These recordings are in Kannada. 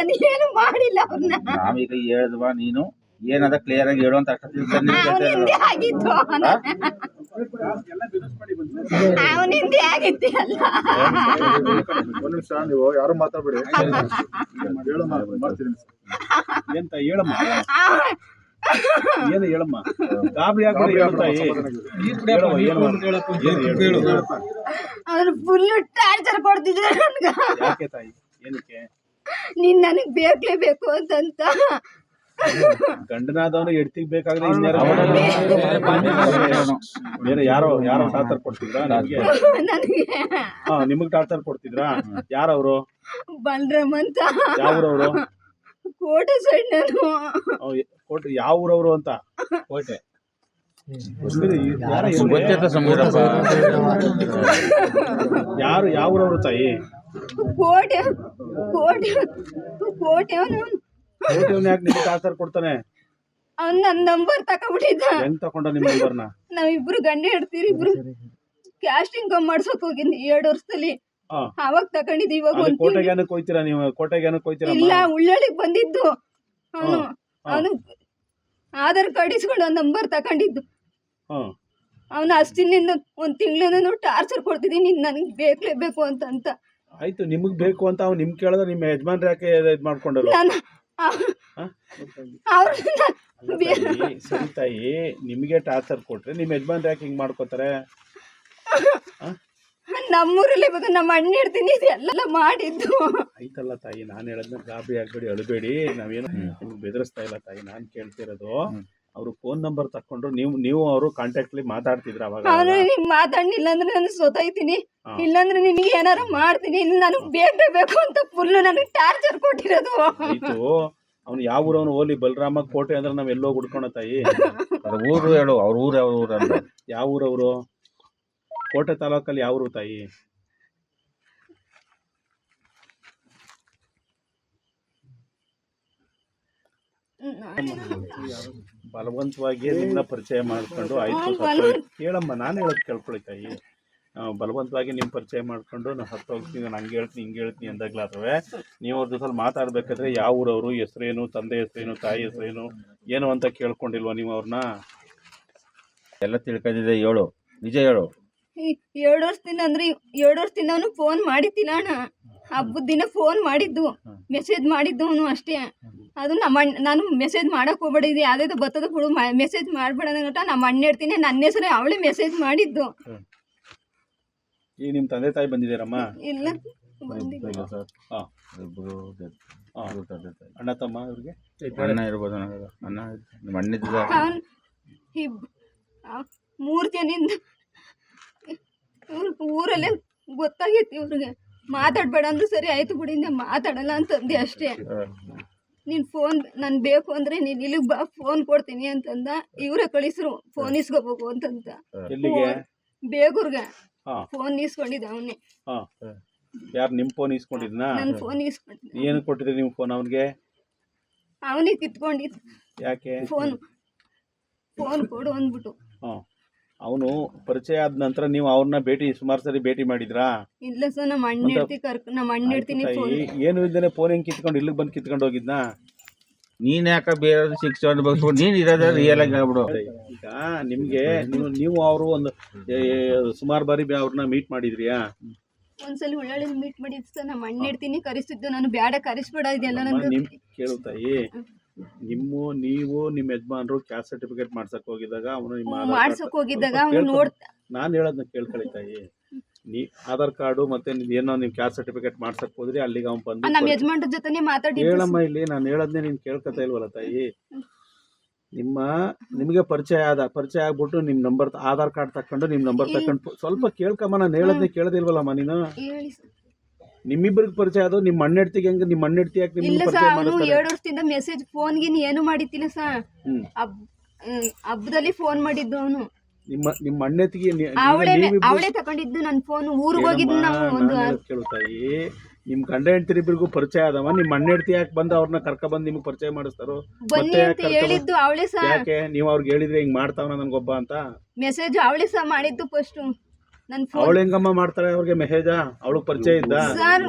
ನಾನು ಏನು ಮಾಡಿಲ್ಲ ಅವ್ರನ್ನ ನಾವೀಗ ಹೇಳಿದ್ವಾ ನೀನು? ಏನದ ಕ್ಲಿಯರ್ ಆಗಿ ಹೇಳು ಅಂತ ಅವನಿಂದೆ ಆಗಿತ್ತು ಅವನಿಂದೆ ಆಗಿತ್ತು ಅಲ್ಲ ಒಂದ್ ನಿಮಿಷ ನೀವು ಯಾರು ಮಾತಾಡ್ಬೇಡಿ. ಹೇಳು. ಮಾ- ಮಾಡ್ತೀನಿ. ಎಂತ ಹೇಳಮ್ಮ? ಏನು ಹೇಳಮ್ಮ? ಗಾಬರಿ ಆಗ್ಬೇಡಿ ಹೇಳು ತಾಯಿ. ಹೇಳವ್ವ, ಏನು ಮಾಡು? ಏನು ಹೇಳು? ಅವ್ರು ಫುಲ್ ಟಾರ್ಚರ್ ಕೊಡ್ತಿದ್ರು ನನ್ಗೆ. ಯಾಕೆ ತಾಯಿ? ಏನಕ್ಕೆ? ನೀನ್ ನನಗ್ ಬೇಕೇ ಬೇಕು ಅಂತಂತ. ಗಂಡನಾದವನು ಎಡ್ತಿಗ್ ಬೇಕಾದ್ರೆ ಬೇರೆ ಯಾರೋ ಯಾರೋ ಟಾರ್ಚರ್ ಕೊಡ್ತಿದ್ರಾ ನನಗೆ ನನಗೆ. ಹಾ ನಿಮಗ್ ಟಾರ್ಚರ್ ಕೊಡ್ತಿದ್ರಾ? ಯಾರವ್ರು? ಬಲರಾಮ್ ಅಂತ. ಯಾವ್ರವ್ರು? ಕೋಟೆ ಸೈಡ್ ನಾನು. ಕೋಟೆ ಯಾವ ಊರವ್ರು ಅಂತ? ಕೋಟೆ. ಯಾರ ಇವ್ರು? ಗೊತ್ತಿತ್ತ ಯಾರು ಯಾವ ಊರವ್ರು ತಾಯಿ? ಕೋಟೆ ಕೋಟೆ ಕೋಟೆ ಅವನು. ಕೋಟೆವ್ನ ಯಾಕೆ ನಿಮ್ಗೆ ಟಾರ್ಚರ್ ಕೊಡ್ತಾನೆ? ಅವ್ನ್ ನನ್ ನಂಬರ್ ತಕೊಂಡ್ಬಿಟ್ಟಿದ್ದ ಹೆಂಗ್ ತಕೊಂಡ ನಿಮ್ಮ ನಂಬರ್ನ? ನಾವಿಬ್ರು ಗಂಡ ಹಿಡ್ತೀರಿ ಇಬ್ರು. ಕ್ಯಾಸ್ಟಿಂಗ್ ಮಾಡ್ಸಕ್ ಹೋಗಿದ್ನಿ ಎರಡು ವರ್ಷದಲ್ಲಿ. ಹಾ. ಅವಾಗ ತಕೊಂಡಿದ್ದು ಇವಾಗ ಅಲ್ಲಿ ಒಂದ್ ತಿಂಗ್ಳು- ಕೋಟೆಗೆ ಏನಕ್ಕೆ ಹೋಯ್ತೀರಾ ನೀವು? ಕೋಟೆಗೆ ಏನಕ್ಕೆ ಹೋಯ್ತೀರಾ ಇಲ್ಲ ಉಳ್ಳಳಿಗ್ ಬಂದಿದ್ದು. ಅವನು ಹಾ. ಅವನು ಆಧಾರ್ ಕಾರ್ಡ್ ಇಸ್ಕೊಂಡು ಒಂದ್ ನಂಬರ್ ತಕೊಂಡಿದ್ದು. ಅವನ ಅವನು ಅಷ್ಟಿನಿಂದ ಒಂದ್ ತಿಂಗಳಿಂದ ಟಾರ್ಚರ್ ಕೊಡ್ತಿದೀನಿ ನೀನ್ ನನಗೆ ಬೇಕೇ ಅಂತ ಅಂತ. ಆಯ್ತು ನಿಮಗ್ ಬೇಕು ಅಂತ ಅವ್ನು ನಿಮ್ ಕೇಳಿದ್ರೆ ನಿಮ್ಮ ಯಜಮಾನ್ರು ಯಾಕೆ ಇದ್ ತಾಯಿ, ಸರಿ ತಾಯಿ ನಿಮಗೆ ಟಾರ್ಚರ್ ಕೊಟ್ರೆ ನಿಮ್ಮ ಯಜಮಾನ್ರು ಯಾಕೆ ಹಿಂಗ್ ಮಾಡ್ಕೋತಾರೆ? ನಮ್ಮೂರಲ್ಲಿ ನಮ್ಮ ಅಣ್ಣ ಇರ್ತೀನಿ ಇದೆಲ್ಲ ಮಾಡಿದ್ದು. ಆಯ್ತಲ್ಲ ತಾಯಿ ನಾನು ಹೇಳದ್ನ ಗಾಬರಿ ಆಗ್ಬೇಡಿ ಅಳಬೇಡಿ. ನಾವೇನು ನಿಮ್ಗೆ ಬೆದರಿಸ್ತಾ ಇಲ್ಲ ತಾಯಿ ನಾನು ಕೇಳ್ತಿರೋದು. ಅವರು ಫೋನ್ ನಂಬರ್ ತಕೊಂಡ್ರು ನೀವು ನೀವು ಅವರು ಕಾಂಟ್ಯಾಕ್ಟ್ಲಿ ಮಾತಾಡ್ತಿದ್ರ ಅವಾಗ ಅವನು ನೀನ್ ಮಾತಾಡ್ಲಿಲ್ಲ ಅಂದ್ರೆ ನಾನು ಸೋತಾಯ್ತೀನಿ. ಇಲ್ಲಾಂದ್ರೆ ನಿನಗೆ ಏನಾರು ಮಾಡ್ತೀನಿ. ಇಲ್ಲ ನನಗೆ ಬೇಕೇ ಬೇಕು ಅಂತ ಫುಲ್ ನನಗೆ ಟಾರ್ಚರ್ ಕೊಟ್ಟಿರೋದು. ಆಯ್ತು. ಅವ್ನು ಯಾವ ಊರವನು ಹೋಲಿ ಬಲರಾಮ ಕೋಟೆ ಅಂದ್ರೆ ನಾವ್ ಎಲ್ಲೋ ಹುಡ್ಕೊಳ ತಾಯಿ? ಅದು ಊರು ಹೇಳು. ಅವ್ರ ಊರು ಯಾವ ಊರು ಅಂತ ಯಾವ ಊರವರು? ಕೋಟೆ ತಾಲೂಕಲ್ಲಿ ಯಾವ ಊರು ತಾಯಿ? ಬಲವಂತವಾಗಿ ನಿನ್ನ ಪರಿಚಯ ಮಾಡ್ಕೊಂಡು ಆಯ್ತು ಹೇಳಮ್ಮ ಕೇಳಮ್ಮ ನಾನು ಹೇಳೋದು ಕೇಳ್ಕೊಳ್ಳಿ ತಾಯಿ ಬಲವಂತವಾಗಿ ನಿಮ್ಮ ಪರಿಚಯ ಮಾಡ್ಕೊಂಡು ನಾನು ಹತ್ತು ಹೋಗ್ತೀನಿ ನಾನು ಹಂಗೆ ಹೇಳ್ತೀನಿ ಹಿಂಗೆ ಹೇಳ್ತೀನಿ ಅಂದಾಗ್ಲಾದ್ರೆ ನೀವು ಅವ್ರ ಜೊತೆ ಮಾತಾಡ್ಬೇಕಾದ್ರೆ ಯಾವ ಊರವರು ಹೆಸರೇನು ತಂದೆ ಹೆಸರೇನು ತಾಯಿ ಹೆಸರೇನು ಏನು ಅಂತ ಕೇಳ್ಕೊಂಡಿಲ್ವಾ ನೀವು ಅವ್ರನ್ನ ಎಲ್ಲ ತಿಳ್ಕೊಂಡಿದೆ ಹೇಳು. ನಿಜ ಹೇಳು. ಎರಡು ವರ್ಷದಿಂದ ಅಂದ್ರೆ ಎರಡು ವರ್ಷದಿಂದ ಅವನು ಫೋನ್ ಮಾಡಿದ್ದಿಲ್ಲ ಅಣ್ಣ. ಹಬ್ಬದ ದಿನ ಫೋನ್ ಮಾಡಿದ್ದು ಮೆಸೇಜ್ ಮಾಡಿದ್ದು ಅವನು ಅಷ್ಟೇ. ಅದು ನಮ್ಮ ಅಣ್ಣ ನಾನು ಮೆಸೇಜ್ ಮಾಡಕ್ ಹೋಗ್ಬೇಡಿದ್ದೆ ಇದು ಯಾವ್ದಾದ್ರು ಬರ್ತದ ಬಿಡು ಮೆಸೇಜ್ ಮಾಡ್ಬೇಡ ನಮ್ಮ ಅಣ್ಣ ಇರ್ತೀನಿ. ನನ್ನ ಹೆಸರು ಅವಳೇ ಮೆಸೇಜ್ ಮಾಡಿದ್ದು. ಈಗ ನಿಮ್ಮ ತಂದೆ ತಾಯಿ ಬಂದಿದ್ದೀರಮ್ಮ? ಇಲ್ಲ ಬಂದಿಲ್ಲ. ಅಣ್ಣ ತಮ್ಮ ಇವ್ರಿಗೆ? ಅಣ್ಣ ಇರ್ಬೋದು ನನಗೆ ಅಣ್ಣ ನಿಮ್ಮ ಅಣ್ಣಿದ್ದ ಅವನ್ ಇಬ್ ಆ ಮೂರು ಜನಿಂದ ಇವ್ರ ಊರಲ್ಲೇ ಗೊತ್ತಾಗೈತಿ ಇವ್ರಿಗೆ. ಮಾತಾಡ್ಬೇಡ ಅಂದ್ರೆ ಸರಿ ಆಯ್ತು ಬಿಡಿ ನಾ ಮಾತಾಡಲ್ಲ ಅಂತಂದೆ ಅಷ್ಟೇ. ನೀನು ಫೋನ್ ನಾನು ಬೇಕು ಅಂದರೆ ನೀನು ಇಲ್ಲಿಗೆ ಬಾ ಫೋನ್ ಕೊಡ್ತೀನಿ ಅಂತಂದ ಇವರೇ ಕಳಿಸ್ರು ಫೋನ್ ಇಸ್ಕೋಬೇಕು ಅಂತಂತ. ಎಲ್ಲಿಗೆ? ಬೇಗೂರ್ಗೆ. ಫೋನ್ ಇಸ್ಕೊಂಡಿದ್ದ ಅವನೇ. ಹಾಂ. ಯಾರು ನಿಮ್ಮ ಫೋನ್ ಇಸ್ಕೊಂಡಿದ್ನಾ? ನನ್ನ ಫೋನ್ ಇಸ್ಕೊಂಡಿದ್ದ. ಏನು ಕೊಟ್ಟಿದ್ರಿ ನಿಮ್ಮ ಫೋನ್ ಅವನಿಗೆ? ಅವನಿಗೆ ಕಿತ್ಕೊಂಡಿದ್ದ. ಯಾಕೆ? ಫೋನ್ ಫೋನ್ ಕೊಡು ಅಂದ್ಬಿಟ್ಟು. ಹಾಂ. ಅವನು ಪರಿಚಯ ಆದ ನಂತರ ನೀವು ಅವ್ರನ್ನ ಭೇಟಿ ಸುಮಾರು ಸರಿ ಭೇಟಿ ಮಾಡಿದ್ರಾ? ಇಲ್ಲ ಸರ್ ನಮ್ಮ ಅಣ್ಣ ಇಡ್ತಿ ಕರ್ಕ ನಮ್ಮ ಅಣ್ಣ ಇಡ್ತೀನಿ ಏನು ಇಲ್ದೇನೆ ಫೋನ್ ಹೆಂಗ್ ಕಿತ್ಕೊಂಡು ಇಲ್ಲಿಗೆ ಬಂದು ಕಿತ್ಕೊಂಡು ಹೋಗಿದ್ನಾ? ನೀನ್ ಯಾಕ ಬೇರೆ ಸಿಕ್ಸ್ ಬಗ್ಸ್ಬಿಟ್ಟು ನೀನ್ ಇರೋದ ರಿಯಲ್ ಆಗಿ ಆಗ್ಬಿಡು. ಈಗ ನಿಮ್ಗೆ ನೀವು ನೀವು ಅವರು ಒಂದು ಸುಮಾರು ಬಾರಿ ಬೆ- ಅವ್ರನ್ನ ಮೀಟ್ ಮಾಡಿದ್ರಿಯಾ? ಒಂದ್ಸಲ ಉಳ್ಳಾಳಿ ಮೀಟ್ ಮಾಡಿದ್ ಸರ್ ನಮ್ಮ ಅಣ್ಣ ಇಡ್ತೀನಿ ಕರೆಸ್ತಿದ್ದು ನಾನು ಬ್ಯಾಡ ಕರೆಸ್ಬೇಡ ಇದೆಲ್ಲ ನನಗೆ ನಿಮ್ ಕೇಳು ತಾಯಿ. ನಿಮ್ಮ ನೀವು ನಿಮ್ಮ ಯಜಮಾನ್ರು ಕ್ಯಾಸ್ಟ್ ಸರ್ಟಿಫಿಕೇಟ್ ಮಾಡ್ಸಕ್ ಹೋಗಿದಾಗ ಅವನು ನಿಮ್ಮ ಆಧಾರ್ ಕಾರ್ಡ್ ಮಾಡ್ಸಕ್ ಹೋಗಿದ್ದಾಗ ಅವ್ನು ಕೇಳ್ಕೊ- ನೋಡ್ ನಾನು ಹೇಳೋದನ್ನ ಕೇಳ್ಕೊಳ್ಳಿ ತಾಯಿ. ನೀ ಆಧಾರ್ ಕಾರ್ಡು ಮತ್ತೆ ಏನೋ ನೀವು ಕ್ಯಾಸ್ಟ್ ಸರ್ಟಿಫಿಕೇಟ್ ಮಾಡ್ಸಕ್ ಹೋದ್ರಿ ಅಲ್ಲಿಗೆ ಅವ್ನು ಬಂದು ನಮ್ಮ ಯಜಮಾನ್ರ ಜೊತೆನೆ ಮಾತಾಡಿದ್ದು ಹೇಳಮ್ಮ ಇಲ್ಲಿ ನಾನು ಹೇಳೋದನ್ನೇ ನೀನು ಕೇಳ್ಕೊತ ಇಲ್ವಲ್ಲ ತಾಯಿ? ನಿಮ್ಮ ನಿಮಗೆ ಪರಿಚಯ ಆದ ಪರಿಚಯ ಆಗ್ಬಿಟ್ಟು ನಿಮ್ಮ ನಂಬರ್ ಆಧಾರ್ ಕಾರ್ಡ್ ತಕೊಂಡು ನಿಮ್ಮ ನಂಬರ್ ತಕೊಂಡು ಸ್ವಲ್ಪ ಕೇಳ್ಕಮ್ಮ ನಾನು ಹೇಳದ್ನೇ ಕೇಳದಿಲ್ವಲ್ಲಮ್ಮ ನೀನು? ಹೇಳಿ ಸರ್. ನಿಮ್ಮಿಬ್ಬರಿಗೆ ಪರಿಚಯ ಅದು ನಿಮ್ಮ ಅಣ್ಣೆಡ್ತಿಗೆ ಹೆಂಗ ನಿಮ್ಮ ಅಣ್ಣೆಡ್ತಿ ಯಾಕೆ ಇಲ್ಲ ನಿಮ್ಗೆ ಸರ್ ಅವನು ಮಾಡಿಸ್ತಾರೆ? ಎರಡು ವರ್ಷದಿಂದ ಮೆಸೇಜ್ ಫೋನ್ಗಿನ್ ಏನು ಮಾಡಿತಿಲ್ಲ ಸರ್. ಹ್ಮ್. ಹಬ್ ಹಬ್ಬದಲ್ಲಿ ಫೋನ್ ಮಾಡಿದ್ದು ಅವನು. ನಿಮ್ಮ ನಿಮ್ಮ ಅಣ್ಣೆತ್ತಿಗೆ ಅವಳೆ ಅವಳೇ ತಗೊಂಡಿದ್ದು ನನ್ನ ಫೋನ್ ಊರಿಗೆ ಹೋಗಿದ್ದು ನಾವು ಒಂದು ತಾಯಿ ನಿಮ್ ಗಂಡ ಹೆಂಡತಿರಿಬ್ರಿಗೂ ಪರಿಚಯ ಆದವ ನಿಮ್ಮ ಅಣ್ಣ ಹೆಂಡತಿ ಯಾಕೆ ಬಂದು ಅವ್ರನ್ನ ಕರ್ಕ ಬಂದು ನಿಮ್ಗೆ ಪರಿಚಯ ಮಾಡಿಸ್ತಾರೋ? ಬನ್ನಿ ಮತ್ತೆ ಅಂತ ಯಾಕೆ ಹೇಳಿದ್ದು ಅವಳೇ ಸಹ ಯಾಕೆ? ನೀವು ಅವ್ರಿಗೆ ಹೇಳಿದ್ರೆ ಹಿಂಗ್ ಮಾಡ್ತಾವನ ನನ್ಗೊಬ್ಬ ಅಂತ? ಮೆಸೇಜ್ ಅವಳೇ ಸಹ ಮಾಡಿದ್ದು ಫಸ್ಟ್ ನನ್ನ ಅವಳು ಹೆಂಗಮ್ಮ ಮಾಡ್ತಾಳೆ? ಅವ್ರಿಗೆ ಮೆಸೇಜ ಅವಳಿಗೆ ಪರಿಚಯ ಇದ್ದ? ಸರ್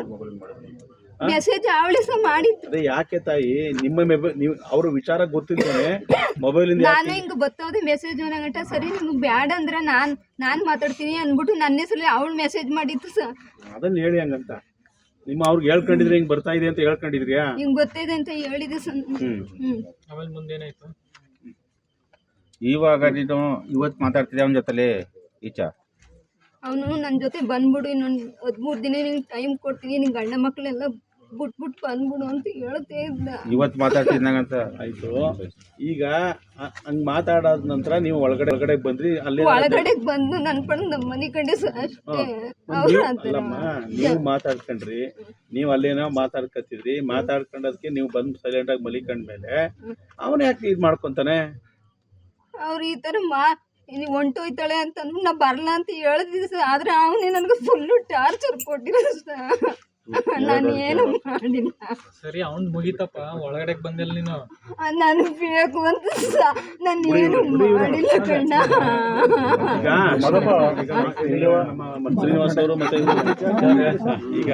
ಮೆಸೇಜ್ ಅವಳೇ ಸಹ ಮಾಡಿದ್ದು. ಅದೇ ಯಾಕೆ ತಾಯಿ? ನಿಮ್ಮ ಮೊಬೈಲ್ ನೀವು ಅವ್ರ ವಿಚಾರ ಗೊತ್ತಿದ್ದಾನೆ ಇಂದ ನಾನು ಹಿಂಗ್ ಬತ್ತೋದೆ ಮೆಸೇಜ್ ಅನ್ನಂಗಟ ಸರಿ ನಿಮ್ಗೆ ಬ್ಯಾಡ ಅಂದ್ರೆ ನಾನು ನಾನು ಮಾತಾಡ್ತೀನಿ ಅಂದ್ಬಿಟ್ಟು ನನ್ನ ಹೆಸರಲ್ಲಿ ಅವಳು ಮೆಸೇಜ್ ಮಾಡಿತ್ತು ಸರ್ ಅದನ್ನ ಹೇಳಿ ಹಂಗಂತ. ನಿಮ್ಮ ಅವ್ರಿಗೆ ಹೇಳ್ಕೊಂಡಿದ್ರೆ ಹಿಂಗ್ ಬರ್ತಾ ಇದೆ ಅಂತ ಹೇಳ್ಕೊಂಡಿದ್ರಿಯಾ? ನಿಮ್ಗೆ ಗೊತ್ತಿದೆ ಅಂತ ಹೇಳಿದೆ ಸರ್ ಹ್ಮ್. ಹ್ಮ್. ಇವಾಗ ನೀನು ಇವತ್ತು ಮಾತಾಡ್ತಿದ್ದೆ ಅವನ ಜೊತೆಲಿ ಈಚ? ಅವನು ನನ್ನ ಜೊತೆ ಬಂದ್ಬಿಡು ಇನ್ನೊಂದು ಹದಿಮೂರು ದಿನ ನಿಂಗೆ ಟೈಮ್ ಕೊಡ್ತೀನಿ ನಿನ್ ಗಂಡ ಮಕ್ಳೆಲ್ಲ ಬಿಟ್ಬಿಟ್ಟು ಬಂದ್ಬಿಡು ಅಂತ ಹೇಳ್ತೇ ಇದ್ದ. ಇವತ್ತು ಮಾತಾಡ್ತಿದ್ದಂಗಂತ ಆಯ್ತು. ಈಗ ಹಂಗೆ ಮಾತಾಡಾದ ನಂತರ ನೀವು ಒಳಗಡೆ ಒಳಗಡೆ ಬಂದ್ರಿ ಅಲ್ಲಿ ಒಳಗಡೆ ಬಂದು ನನ್ನ ಪಣ ನಮ್ಮ ಮನೆ ಕಂಡೆ ಸರ್ ಅಷ್ಟೇ. ಅವ್ರು. ಅಲ್ಲಮ್ಮ ನೀವು ಮಾತಾಡ್ಕೊಂಡ್ರಿ. ನೀವು ಅಲ್ಲೇನೋ ಮಾತಾಡ್ಕತ್ತಿದ್ರಿ. ಮಾತಾಡ್ಕೊಂಡದಕ್ಕೆ ನೀವು ಬಂದು ಸೈಲೆಂಟ್ ಆಗಿ ಮಲಿಕೊಂಡ್ಮೇಲೆ ಅವನ್ ಯಾಕೆ ಇದು ಮಾಡ್ಕೊಂತಾನೆ? ಅವ್ರು ಈ ಥರ ಮಾ ನೀವು ಹೊಂಟೋಯ್ತಾಳೆ ಅಂತ ಅಂದ್ಬಿಟ್ಟು ನಾ ಬರಲ್ಲ ಅಂತ ಹೇಳಿದ್ವಿ ಸರ್ ಆದ್ರೆ ಅವನೇ ನನಗೆ ಫುಲ್ಲು ಟಾರ್ಚರ್ ಕೊಟ್ಟಿರೋ ಸರ್ ನಾನು ಏನು ಮಾಡಿಲ್ಲ. ಸರಿ ಅವ್ನ್ ಮುಗಿತಪ್ಪ. ಒಳಗಡೆ ಬಂದಿಲ್ಲ ನೀನು. ನಾನು ಬೇಕು ಅಂತ ನಾನು ಏನು ಮಾಡಿಲ್ಲ ಕಣ್ಣ. ಈಗ ಶ್ರೀನಿವಾಸ್ ಅವರು ಮತ್ತೆ ಈಗ